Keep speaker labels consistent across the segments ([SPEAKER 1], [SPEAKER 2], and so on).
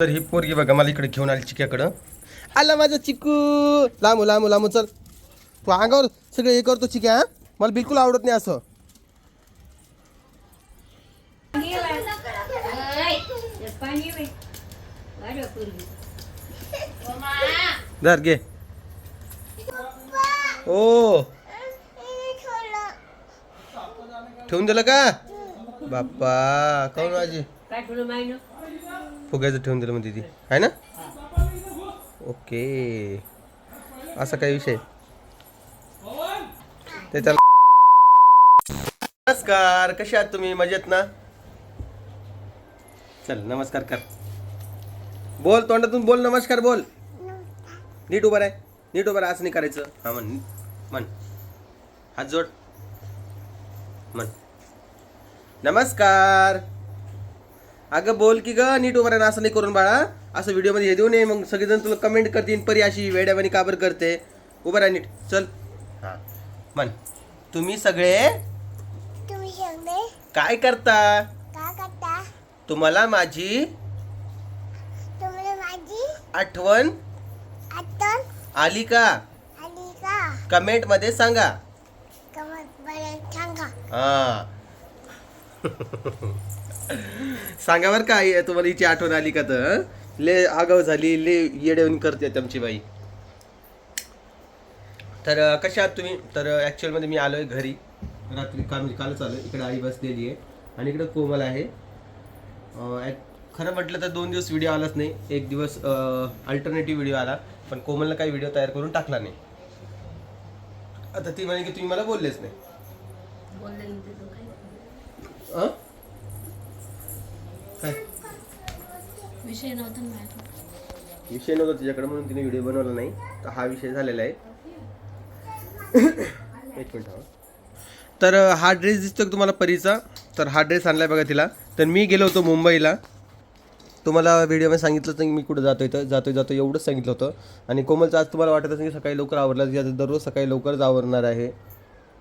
[SPEAKER 1] तर ही पोरगी बघा मला इकडे घेऊन आली चिक्याकडं. आला माझा चिकू लांबू लांबू लांबू चल. तू अंगावर सगळं हे करतो चिक्या हा? मला बिलकुल आवडत नाही असं. धर घे. ओ. ठेवून दिलं का? बाप्पा काऊन माझी
[SPEAKER 2] काय ठेवलं माहिती
[SPEAKER 1] फुग्याचं ठेवून दिलं मग ती आहे ना? ओके. असा काही विषय. त्याच्या नमस्कार कसे आहात तुम्ही? मजेत ना? चल नमस्कार कर. बोल तोंडातून बोल नमस्कार बोल. नीट उभं आहे नीट उभं असं नाही करायचं. हा म्हण. म्हण. हात जोड. म्हण. नमस्कार. अगं बोल की ग नीट उभं राहा असं नाही करून बाळा. असं व्हिडिओमध्ये हे देऊ नये मग सगळेजण तुला कमेंट करतील परी अशी वेड्यावानी काबर करते? उभं राहा नीट चल. हां. म्हण तुम्ही सगळे
[SPEAKER 3] तुम्ही सगळे
[SPEAKER 1] काय करता? तुम्हाला माझी
[SPEAKER 3] तुम्हाला माझी
[SPEAKER 1] आठवण
[SPEAKER 3] आठवण
[SPEAKER 1] आली का?
[SPEAKER 3] आली का?
[SPEAKER 1] कमेंटमध्ये सांगा.
[SPEAKER 3] कमर बरं सांगा.
[SPEAKER 1] हां. सांगा बरं का आई तुम्हाला हिची आठवण आली का तर? ले आगाव झाली ले येडेवून करते आमची बाई. तर कशा आहात तुम्ही? तर ॲक्च्युअलमध्ये मी आलो आहे घरी. रात्री काल म्हणजे कालच आलो इकडे आई बसलेली आहे. आणि इकडे कोमल आहे. खरं म्हटलं तर दोन दिवस व्हिडिओ आलाच नाही. एक दिवस अल्टरनेटिव्ह व्हिडिओ आला. पण कोमलनं काही व्हिडिओ तयार करून टाकला नाही. आता ती म्हणे की तुम्ही मला बोललेच नाही? काय?
[SPEAKER 2] विषय नव्हता माझ्याकडे.
[SPEAKER 1] विषय नव्हता तिच्याकडे म्हणून तिने व्हिडिओ बनवला नाही. तर हा विषय झालेला आहे. एक मिनिट हा. तर अं, हा ड्रेस दिसतो का तुम्हाला परीचा? तर हा ड्रेस आणलाय बघा तिला. तर मी गेलो होतो मुंबईला. तुम्हाला व्हिडिओमध्ये सांगितलं होतं की मी कुठं जातो इथं जातोय जातो एवढंच सांगितलं होतं. आणि कोमलचं आज तुम्हाला वाटत असेल की सकाळी लवकर आवरलं की आता दररोज सकाळी लवकरच आवरणार आहे.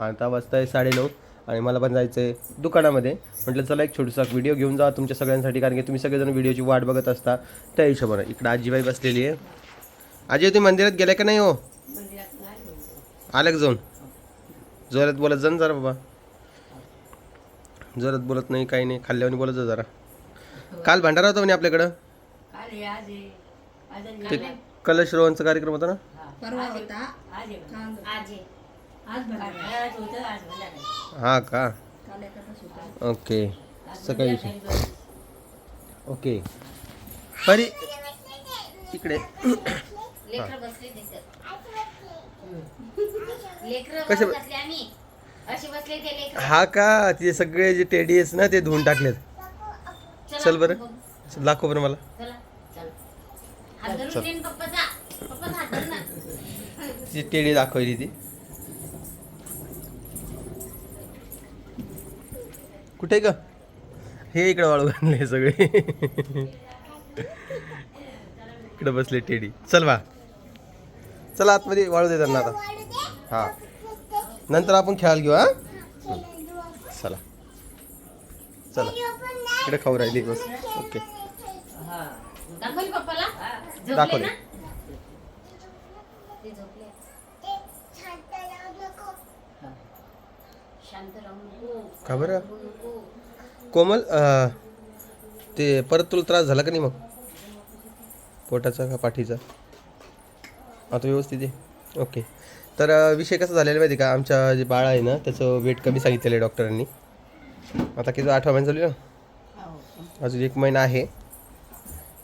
[SPEAKER 1] आता वाजता आहे साडेनऊ. आणि मला पण जायचं आहे दुकानामध्ये. म्हटलं चला एक छोटासा व्हिडिओ घेऊन जा तुमच्या सगळ्यांसाठी कारण की तुम्ही सगळेजण व्हिडिओची वाट बघत असता. त्या हिशोबानं. इकडं आजीबाई बसलेली आहे. आजी तुम्ही मंदिरात गेलाय का नाही हो? आलं का जाऊन? जोरात बोलत जा ना जरा बाबा. जोरात बोलत नाही काही नाही. खाल्ल्यावर बोलत जा जरा. काल भंडारा होता म्हणे आपल्याकडं?
[SPEAKER 2] काल आहे, आज आहे. आज आहे,
[SPEAKER 1] ते. कलश रोहनचा कार्यक्रम होता ना?
[SPEAKER 2] परवा होता.
[SPEAKER 1] हा का. ओके. सकाळी. ओके. परी इकडे.
[SPEAKER 4] लेकरं बसले तिथं लेकरं
[SPEAKER 1] कशा-
[SPEAKER 4] वर बसले आम्ही. असे बसले ते लेकरं.
[SPEAKER 1] हा का? ते सगळे जे टेडी आहेत ना ते धुवून टाकलेत.
[SPEAKER 4] चला,
[SPEAKER 1] चल बरं. दाखव बरं मला.
[SPEAKER 4] चला
[SPEAKER 1] टेडी दाखवली ती. कुठे का हे इकडे वाळू आणले सगळे. इकडे बसले टेडी. चल बा. चला आतमध्ये वाळू दे त्यांना आता. हा. नंतर आपण खेळायला घेऊ हा? चला. चला. इकडे खाऊ राहिली बस. ओके.
[SPEAKER 2] हा.
[SPEAKER 4] दाखवली पप्पाला झोपले
[SPEAKER 1] दाखवली.
[SPEAKER 4] ना ते झोपले
[SPEAKER 3] ते शांत राहू नको.
[SPEAKER 4] शांत राहू नको
[SPEAKER 1] का बरं? कोमल ते परत तुला त्रास झाला का नाही मग? पोटाचा का पाठीचा? आता व्यवस्थित आहे. ओके. तर विषय कसा झालेला माहिती का? आमच्या जे बाळ आहे ना त्याचं वेट कमी सांगितलेलं आहे डॉक्टरांनी. आता किती आठवा महिना चालू आहे ना? अजून एक महिना आहे.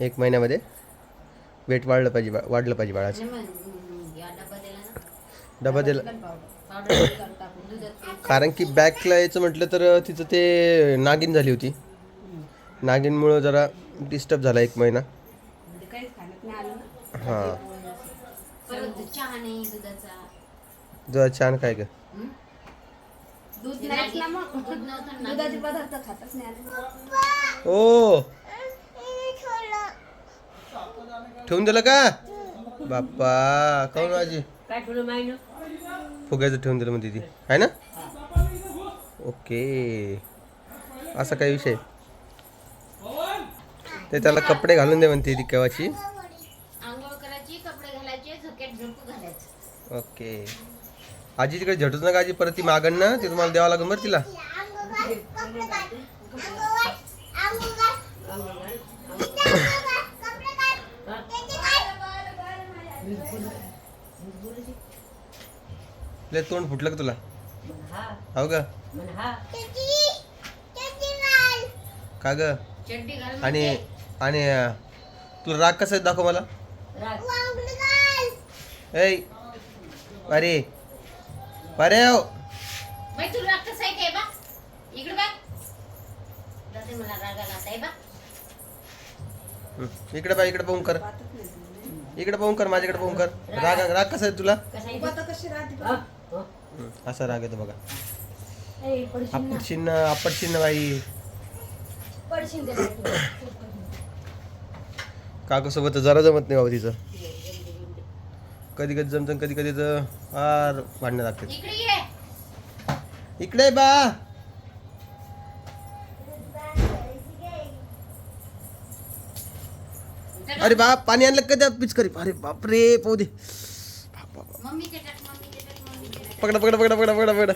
[SPEAKER 1] एक महिन्यामध्ये वेट वाढलं पाहिजे बा वाढलं पाहिजे बाळाचं.
[SPEAKER 4] डबा दिला
[SPEAKER 1] कारण की बॅकला यायचं म्हटलं तर तिचं ते नागिन झाली होती. नागिनमुळं जरा डिस्टर्ब झाला एक महिना. हां.
[SPEAKER 4] दुधाचा
[SPEAKER 1] छान काय
[SPEAKER 2] ग?
[SPEAKER 1] ओ! ठेवून दिलं का? बाप्पा काऊन माझी
[SPEAKER 2] काय ठेवलं माहिती
[SPEAKER 1] फुग्याचं ठेवून दिलं म्हणते ती. आहे ना? ओके. असा काही विषय? ते त्याला कपडे घालून दे म्हणते ती केव्हाची.
[SPEAKER 4] आंघोळ करायची कपडे घालायचे झोक्यात झोपू घालायचं.
[SPEAKER 1] ओके. आजी तिकडे झटूच नका आजी परत ती मागण ना ती तुम्हाला द्यावं लागेल बरं तिला. लय तोंड फुटलं का तुला? हो
[SPEAKER 3] घाल.
[SPEAKER 1] का ग?
[SPEAKER 4] चड्डी घाल
[SPEAKER 1] आणि
[SPEAKER 4] म्हणते.
[SPEAKER 1] आणि तुला राग कसा आहे दाखव मला. ऐ अरे अरे हो
[SPEAKER 4] बाई तुला राग कसा आहे बा? इकडे बा दादा मला राग आला आहे बा
[SPEAKER 1] हं, इकडे पाहून कर. इकडे पाहून कर माझ्याकडे पाहून कर. राग. राग कसा आहे तुला? असा राग येतो बघा. आपट चिन्ह बाई. काकू सोबत जरा जमत नाही बाबा तिचं. कधी कधी जमतं कधी कधी तर फार भांडणं लागते
[SPEAKER 4] इकडे
[SPEAKER 1] बा. अरे बाप पाणी आणलं का त्या पिचकरी? अरे बापरे पाहू दे.
[SPEAKER 4] मम्मी ते
[SPEAKER 1] पकडा पकडा पकडा पकडा पकडा पकडा.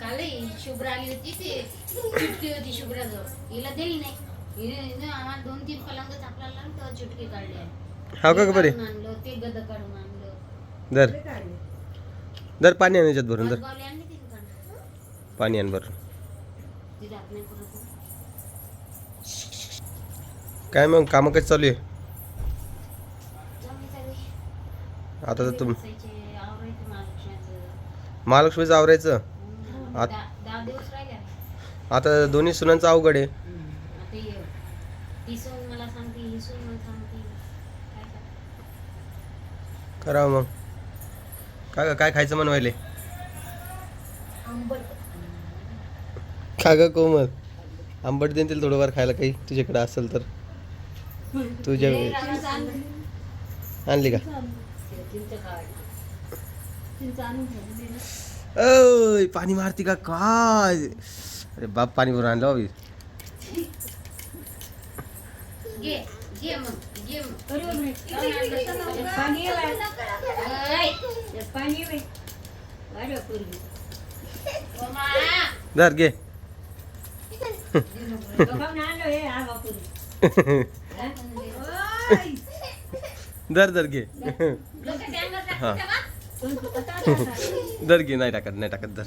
[SPEAKER 4] कालही शुभ्रा आली होती ते. चुटकी होती शुभ्राजवळ. हिला दिली नाही. हिने हिने आम्हाला दोन तीन पलंग आपल्याला तर चुटकी काढली. आहे
[SPEAKER 1] हा का बरे
[SPEAKER 4] काढून आणलं ते गद काढून आणलं.
[SPEAKER 1] दर दर पाणी आण याच्यात भरून दर
[SPEAKER 4] गावली आणली तिने काढून.
[SPEAKER 1] पाणी आण भरून.
[SPEAKER 4] ती जात नाही परत
[SPEAKER 1] काय मग कामं कशी चालू आहे. आता तर तुम
[SPEAKER 4] बसायचे, आवरायचं महालक्ष्मीचं.
[SPEAKER 1] आवरायचं.
[SPEAKER 4] हम्म,
[SPEAKER 1] आत- आता. दोन्ही सुनांचं अवघड आहे.
[SPEAKER 4] ही? करावं
[SPEAKER 1] मग. काय काय खायचं म्हण व्हायले? का ग कोमल. आंबट देईन तिला थोडंफार खायला काही. तुझ्याकडे असेल तर. तुझ्या. आणली. का? ओय पाणी मारती का काय? अरे बाप पाणी भरून आणलं बाबी
[SPEAKER 4] ओमा,
[SPEAKER 1] धर घे. धर धर घे. हा. धर घे नाही टाकत नाही टाकत धर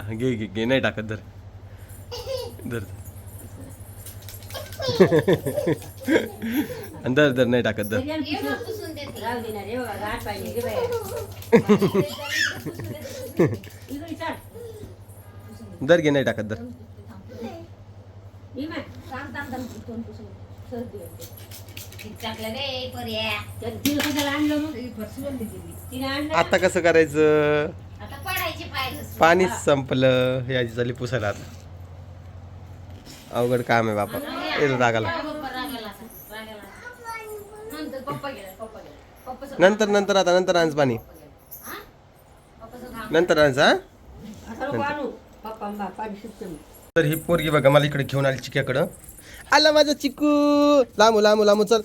[SPEAKER 1] हा, घे घे घे नाही टाकत धर धर आणि धर धर नाही टाकत धर
[SPEAKER 4] देते.
[SPEAKER 1] धर घे नाही टाकत धर
[SPEAKER 4] ती टाकलं रे पोऱ्या.
[SPEAKER 1] आता कसं करायचं?
[SPEAKER 4] आता पडायचे पाय घसरून.
[SPEAKER 1] पाणीच संपलं. हे आजी झाली पुसायला आता. अवघड काम आहे बापा. येतो रागाला.
[SPEAKER 4] काय बाप्पा रागाला. आता, रागाला आता. नंतर पप्पा गेला पप्पा गेला. पप्पा सगळं-
[SPEAKER 1] नंतर नंतर आता नंतर आणच पाणी.
[SPEAKER 4] हा? पप्पा सगळं
[SPEAKER 1] नंतर आणच हा? तर ही पोरगी बघा मला इकडे घेऊन आली चिक्याकडं. आला माझा चिकू. लांबू लांबू लांबू चल.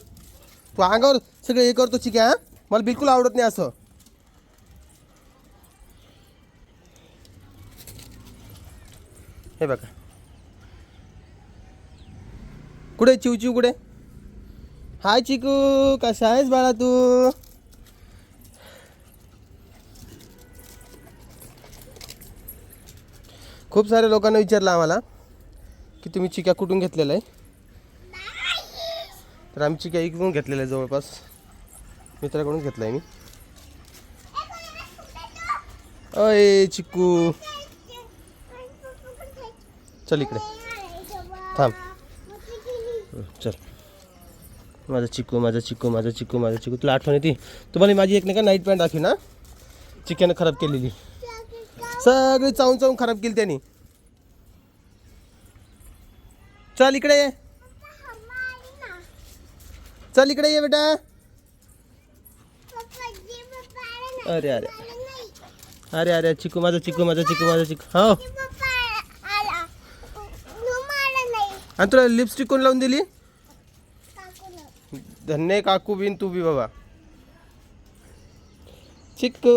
[SPEAKER 1] तू अंगावर सगळं हे करतो चिक्या मला बिलकुल आवडत नाही असं. हे बघा. कुठे चिव चिव कुठे? हाय चिकू कसा आहेस बाळा तू? खूप साऱ्या लोकांना विचारलं आम्हाला की तुम्ही चिक्या कुठून घेतलेला आहे? तर आम्ही काही इकडून घेतलेलं आहे जवळपास. मित्राकडून घेतला आहे मी. अय चिक्कू. चल इकडे. थांब. चल. माझा चिक्कू माझा चिक्कू माझा चिक्कू माझा चिकू तुला आठवण येते? तुम्हाला माझी एक नाही का नाईट पॅन्ट दाखवी ना? चिकन खराब केलेली. सगळी चावून चावून खराब केली त्यांनी. चल इकडे. चल इकडे ये बेटा. अरे अरे. अरे अरे चिकू माझा चिकू माझा चिकू माझा चिकू. हो. आणि तुला लिपस्टिक कोण लावून दिली? धन्य काकू बिन तू बी बाबा. चिकू.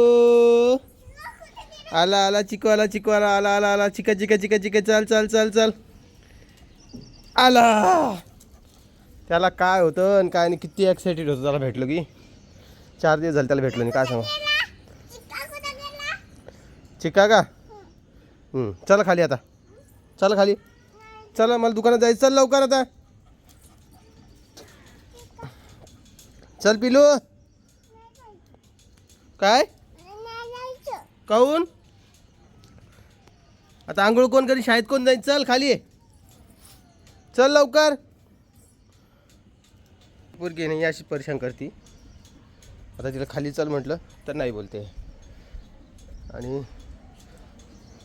[SPEAKER 1] आला आला चिकू आला चिकू आला आला आला आला. चिका चिका चिका चिका. चल चल चल चल. आला. त्याला काय होतं आणि काय नाही किती एक्साइटेड होतं त्याला भेटलो की? चार दिवस झाले त्याला भेटलो नाही काय सांगू? चिका का चला खाली आता. चला खाली. चला मला दुकानात जायचं. चल लवकर आता. चल पिलू. काय? काऊन? आता आंघोळ कोण करी शाळेत कोण जाईल चल खाली. चल लवकर. पोरगी नाही अशी परेशान करती. आता तिला खाली चल म्हटलं तर नाही बोलते. आणि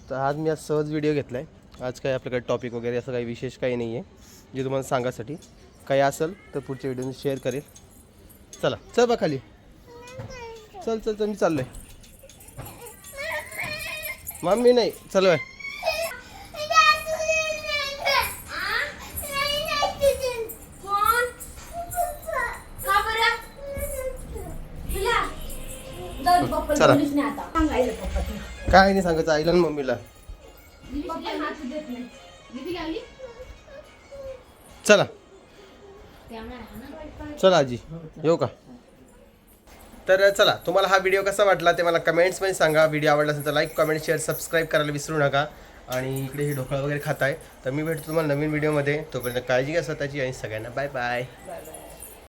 [SPEAKER 1] तर आज मी आज सहज व्हिडिओ घेतला आहे आज काही आपल्याकडे टॉपिक वगैरे असं काही विशेष काही नाही आहे जे तुम्हाला सांगासाठी काही असेल तर पुढच्या व्हिडिओ शेअर करेल. चला चल बा खाली. चल चल चल मी चाललो आहे मम्मी नाही चल बाय. काय नाही सांगायचं आईला ना मम्मीला. चला. चला आजी येऊ का? तर चला तुम्हाला हा व्हिडिओ कसा वाटला ते मला कमेंट्समध्ये सांगा. व्हिडिओ आवडला असेल तर लाईक कमेंट शेअर सबस्क्राईब करायला विसरू नका. आणि इकडे हे ढोकळा वगैरे खात आहे तर मी भेटतो तुम्हाला नवीन व्हिडिओमध्ये तोपर्यंत काळजी घ्या स्वतःची आणि सगळ्यांना बाय
[SPEAKER 2] बाय बाय